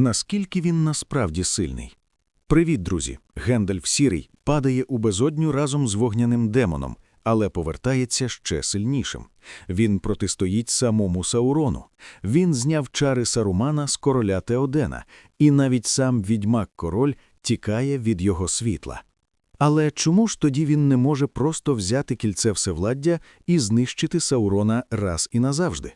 Наскільки він насправді сильний? Привіт, друзі! Гендальф Сірий падає у безодню разом з вогняним демоном, але повертається ще сильнішим. Він протистоїть самому Саурону. Він зняв чари Сарумана з короля Теодена, і навіть сам відьмак-король тікає від його світла. Але чому ж тоді він не може просто взяти кільце всевладдя і знищити Саурона раз і назавжди?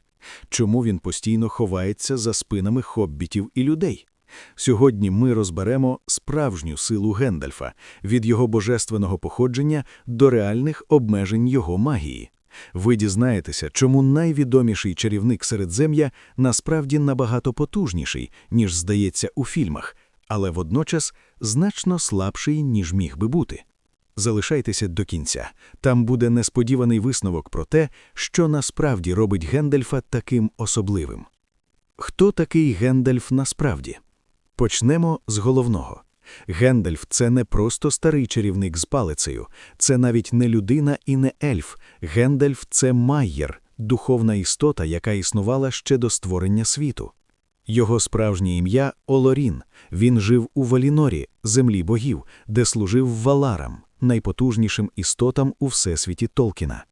Чому він постійно ховається за спинами хоббітів і людей? Сьогодні ми розберемо справжню силу Гендальфа від його божественного походження до реальних обмежень його магії. Ви дізнаєтеся, чому найвідоміший чарівник Середзем'я насправді набагато потужніший, ніж здається у фільмах, але водночас значно слабший, ніж міг би бути. Залишайтеся до кінця. Там буде несподіваний висновок про те, що насправді робить Гендальфа таким особливим. Хто такий Гендальф насправді? Почнемо з головного. Гендальф це не просто старий чарівник з палицею, це навіть не людина і не ельф. Гендальф це майєр, духовна істота, яка існувала ще до створення світу. Його справжнє ім'я Олорін. Він жив у Валінорі, землі богів, де служив Валарам, найпотужнішим істотам у всесвіті Толкіна.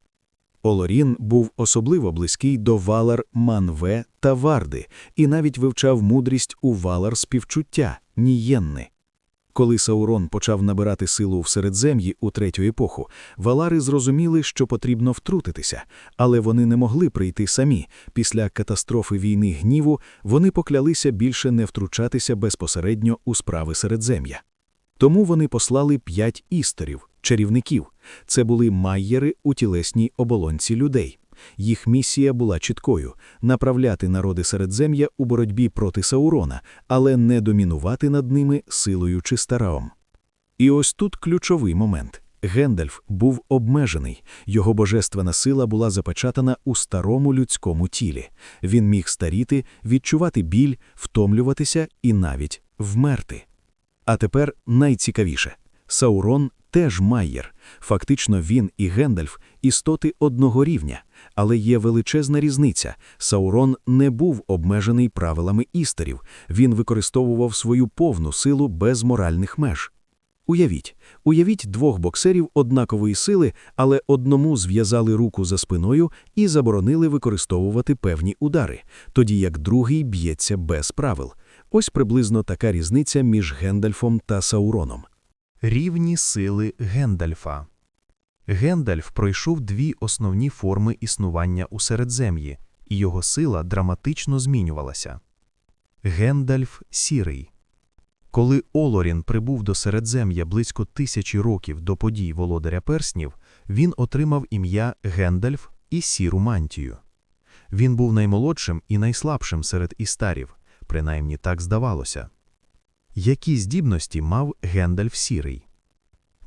Олорін був особливо близький до Валар Манве та Варди і навіть вивчав мудрість у Валар співчуття Нієнни. Коли Саурон почав набирати силу в Середзем'ї у третю епоху, Валари зрозуміли, що потрібно втрутитися, але вони не могли прийти самі. Після катастрофи війни гніву вони поклялися більше не втручатися безпосередньо у справи Середзем'я. Тому вони послали п'ять історів, чарівників. Це були майєри у тілесній оболонці людей. Їх місія була чіткою направляти народи Середзем'я у боротьбі проти Саурона, але не домінувати над ними силою чи стараом. І ось тут ключовий момент. Гендальф був обмежений, його божественна сила була запечатана у старому людському тілі. Він міг старіти, відчувати біль, втомлюватися і навіть вмерти. А тепер найцікавіше Саурон теж майєр. Фактично він і Гендальф істоти одного рівня, але є величезна різниця. Саурон не був обмежений правилами істерів, він використовував свою повну силу без моральних меж. Уявіть, уявіть двох боксерів однакової сили, але одному зв'язали руку за спиною і заборонили використовувати певні удари, тоді як другий б'ється без правил. Ось приблизно така різниця між Гендальфом та Сауроном. Рівні сили Гендальфа Гендальф пройшов дві основні форми існування у Середзем'ї, і його сила драматично змінювалася. Гендальф Сірий Коли Олорін прибув до Середзем'я близько тисячі років до подій Володаря Перснів, він отримав ім'я Гендальф і сіру мантію. Він був наймолодшим і найслабшим серед істарів, принаймні так здавалося. Які здібності мав Гендальф Сірий?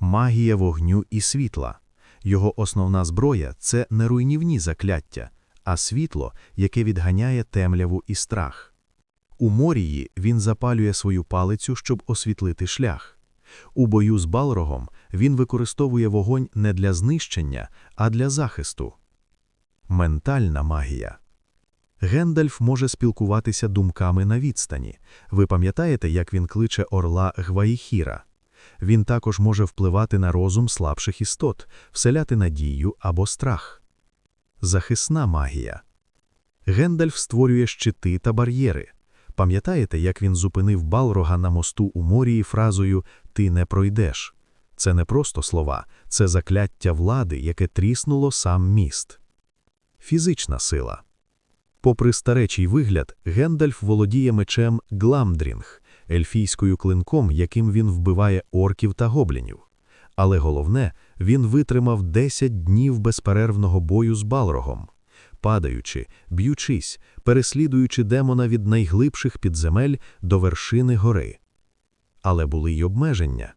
Магія вогню і світла. Його основна зброя це не руйнівні закляття, а світло, яке відганяє темряву і страх. У морії він запалює свою палицю, щоб освітлити шлях. У бою з балрогом він використовує вогонь не для знищення, а для захисту. Ментальна магія. Гендальф може спілкуватися думками на відстані. Ви пам'ятаєте, як він кличе орла Гваїхіра? Він також може впливати на розум слабших істот, вселяти надію або страх. Захисна магія. Гендальф створює щити та бар'єри. Пам'ятаєте, як він зупинив Балрога на мосту у морії фразою Ти не пройдеш? Це не просто слова, це закляття влади, яке тріснуло сам міст. Фізична сила. Попри старечий вигляд, Гендальф володіє мечем Гламдрінг, ельфійською клинком, яким він вбиває орків та гоблінів. Але головне, він витримав 10 днів безперервного бою з Балрогом, падаючи, б'ючись, переслідуючи демона від найглибших підземель до вершини гори. Але були й обмеження.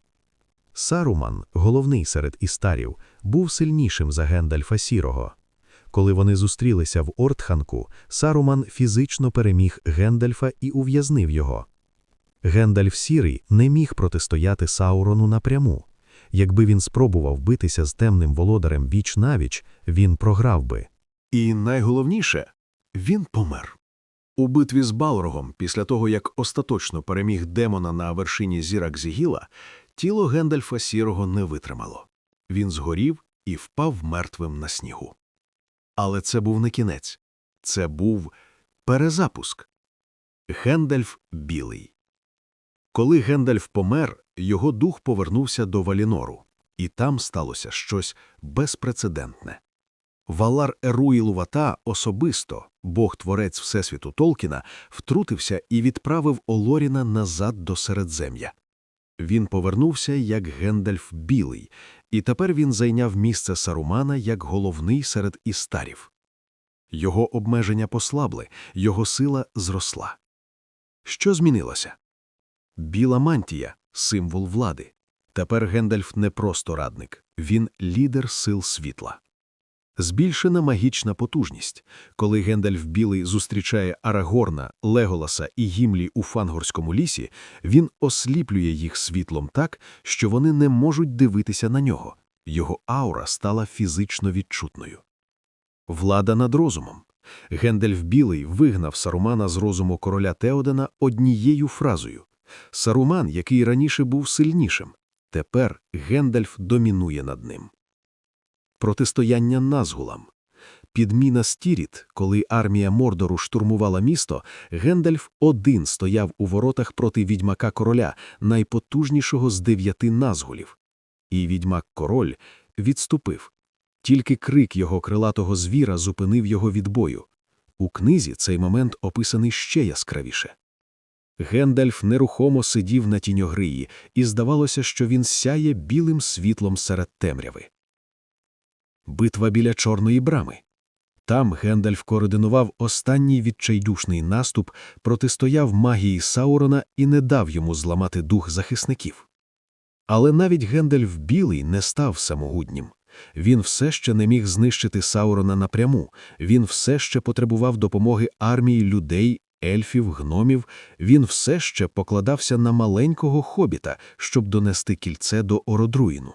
Саруман, головний серед істарів, був сильнішим за Гендальфа Сірого. Коли вони зустрілися в Ортханку, Саруман фізично переміг Гендальфа і ув'язнив його. Гендальф Сірий не міг протистояти Саурону напряму. Якби він спробував битися з темним володарем віч навіч, він програв би. І найголовніше він помер. У битві з Балрогом, після того як остаточно переміг демона на вершині зірак Зігіла, тіло Гендальфа Сірого не витримало. Він згорів і впав мертвим на снігу. Але це був не кінець. Це був перезапуск. Гендальф білий. Коли Гендальф помер, його дух повернувся до Валінору, і там сталося щось безпрецедентне. Валар Еруїлувата особисто, бог-творець Всесвіту Толкіна, втрутився і відправив Олоріна назад до Середзем'я. Він повернувся як Гендальф Білий, і тепер він зайняв місце Сарумана як головний серед істарів. Його обмеження послабли, його сила зросла. Що змінилося? Біла мантія символ влади. Тепер Гендальф не просто радник, він лідер сил світла. Збільшена магічна потужність. Коли Гендальф Білий зустрічає Арагорна, Леголаса і Гімлі у Фангорському лісі, він осліплює їх світлом так, що вони не можуть дивитися на нього. Його аура стала фізично відчутною. Влада над розумом. Гендальф Білий вигнав Сарумана з розуму короля Теодена однією фразою. Саруман, який раніше був сильнішим, тепер Гендальф домінує над ним. Протистояння Назгулам. Підміна Стіріт, коли армія Мордору штурмувала місто, Гендальф один стояв у воротах проти відьмака короля, найпотужнішого з дев'яти Назгулів. І відьмак-король відступив. Тільки крик його крилатого звіра зупинив його від бою. У книзі цей момент описаний ще яскравіше. Гендальф нерухомо сидів на тіньогриї, і здавалося, що він сяє білим світлом серед темряви. Битва біля Чорної брами. Там Гендальф координував останній відчайдушний наступ, протистояв магії Саурона і не дав йому зламати дух захисників. Але навіть Гендальф Білий не став самогутнім. Він все ще не міг знищити Саурона напряму, він все ще потребував допомоги армії людей, ельфів, гномів, він все ще покладався на маленького хобіта, щоб донести кільце до Ородруїну.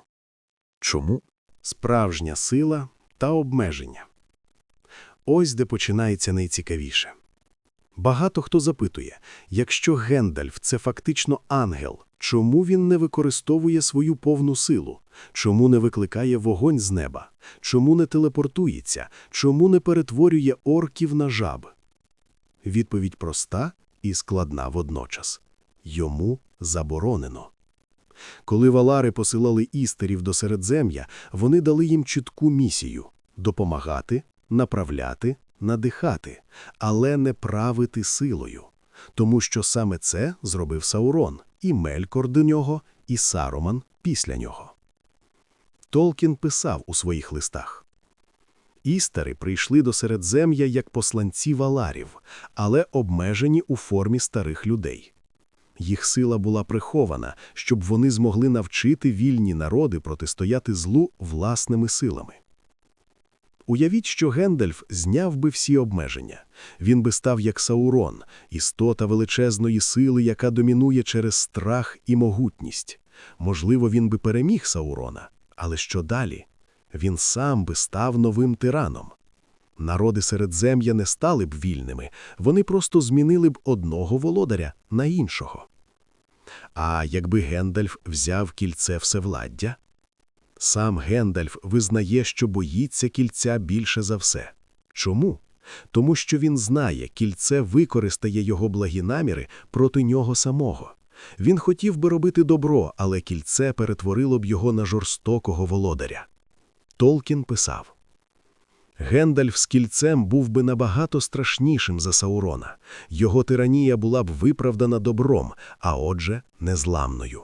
Чому? Справжня сила та обмеження. Ось де починається найцікавіше. Багато хто запитує, якщо Гендальф – це фактично ангел, чому він не використовує свою повну силу? Чому не викликає вогонь з неба? Чому не телепортується? Чому не перетворює орків на жаб? Відповідь проста і складна водночас. Йому заборонено. Коли валари посилали істерів до Середзем'я, вони дали їм чітку місію – допомагати, направляти, надихати, але не правити силою. Тому що саме це зробив Саурон, і Мелькор до нього, і Сароман після нього. Толкін писав у своїх листах. Істери прийшли до Середзем'я як посланці валарів, але обмежені у формі старих людей. Їх сила була прихована, щоб вони змогли навчити вільні народи протистояти злу власними силами. Уявіть, що Гендальф зняв би всі обмеження. Він би став як Саурон, істота величезної сили, яка домінує через страх і могутність. Можливо, він би переміг Саурона, але що далі? Він сам би став новим тираном. Народи Середзем'я не стали б вільними, вони просто змінили б одного володаря на іншого. А якби Гендальф взяв кільце всевладдя? Сам Гендальф визнає, що боїться кільця більше за все. Чому? Тому що він знає, кільце використає його благі наміри проти нього самого. Він хотів би робити добро, але кільце перетворило б його на жорстокого володаря. Толкін писав Гендальф з кільцем був би набагато страшнішим за Саурона. Його тиранія була б виправдана добром, а отже, незламною.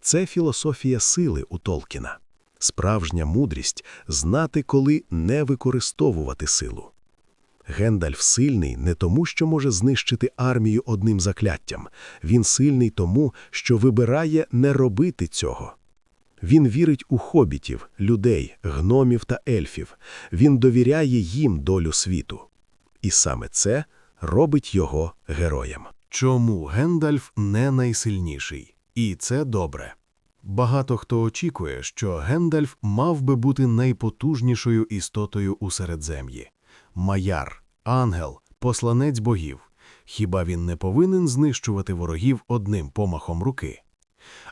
Це філософія сили у Толкіна. Справжня мудрість – знати, коли не використовувати силу. Гендальф сильний не тому, що може знищити армію одним закляттям. Він сильний тому, що вибирає не робити цього. Він вірить у хобітів, людей, гномів та ельфів. Він довіряє їм долю світу. І саме це робить його героєм. Чому Гендальф не найсильніший? І це добре. Багато хто очікує, що Гендальф мав би бути найпотужнішою істотою у Середзем'ї. Маяр, ангел, посланець богів. Хіба він не повинен знищувати ворогів одним помахом руки?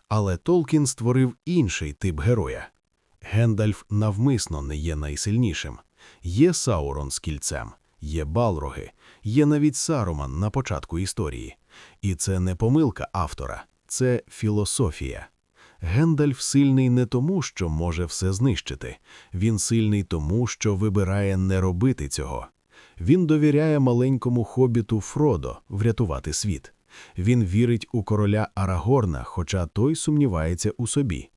Але Толкін створив інший тип героя. Гендальф навмисно не є найсильнішим. Є Саурон з кільцем, є Балроги, є навіть Саруман на початку історії. І це не помилка автора, це філософія. Гендальф сильний не тому, що може все знищити. Він сильний тому, що вибирає не робити цього. Він довіряє маленькому хобіту Фродо врятувати світ. Він вірить у короля Арагорна, хоча той сумнівається у собі.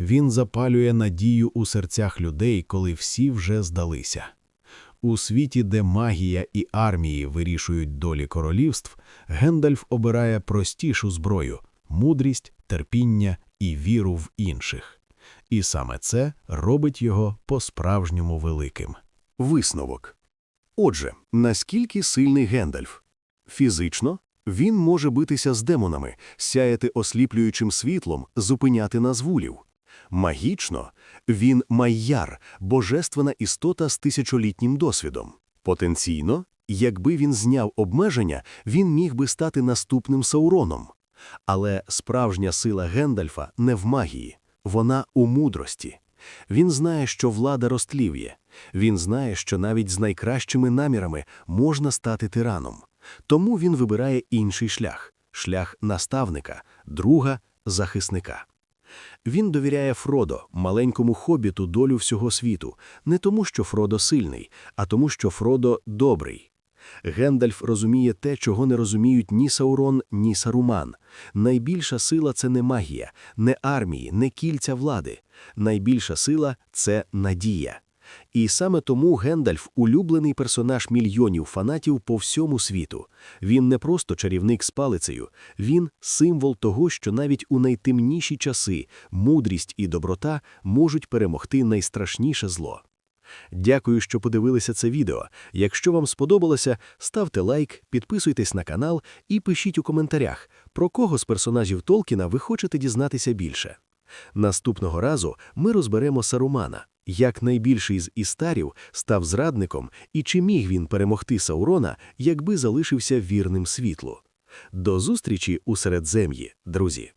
Він запалює надію у серцях людей, коли всі вже здалися. У світі, де магія і армії вирішують долі королівств, Гендальф обирає простішу зброю – мудрість, терпіння і віру в інших. І саме це робить його по-справжньому великим. Висновок. Отже, наскільки сильний Гендальф? Фізично він може битися з демонами, сяяти осліплюючим світлом, зупиняти назвулів. Магічно він майяр, божественна істота з тисячолітнім досвідом. Потенційно, якби він зняв обмеження, він міг би стати наступним Сауроном. Але справжня сила Гендальфа не в магії, вона у мудрості. Він знає, що влада розтлів'є. Він знає, що навіть з найкращими намірами можна стати тираном. Тому він вибирає інший шлях – шлях наставника, друга, захисника. Він довіряє Фродо, маленькому хобіту, долю всього світу, не тому, що Фродо сильний, а тому, що Фродо добрий. Гендальф розуміє те, чого не розуміють ні Саурон, ні Саруман. Найбільша сила – це не магія, не армії, не кільця влади. Найбільша сила – це надія. І саме тому Гендальф – улюблений персонаж мільйонів фанатів по всьому світу. Він не просто чарівник з палицею, він – символ того, що навіть у найтемніші часи мудрість і доброта можуть перемогти найстрашніше зло. Дякую, що подивилися це відео. Якщо вам сподобалося, ставте лайк, підписуйтесь на канал і пишіть у коментарях, про кого з персонажів Толкіна ви хочете дізнатися більше. Наступного разу ми розберемо Сарумана, як найбільший з істарів став зрадником і чи міг він перемогти Саурона, якби залишився вірним світлу. До зустрічі у Середзем'ї, друзі!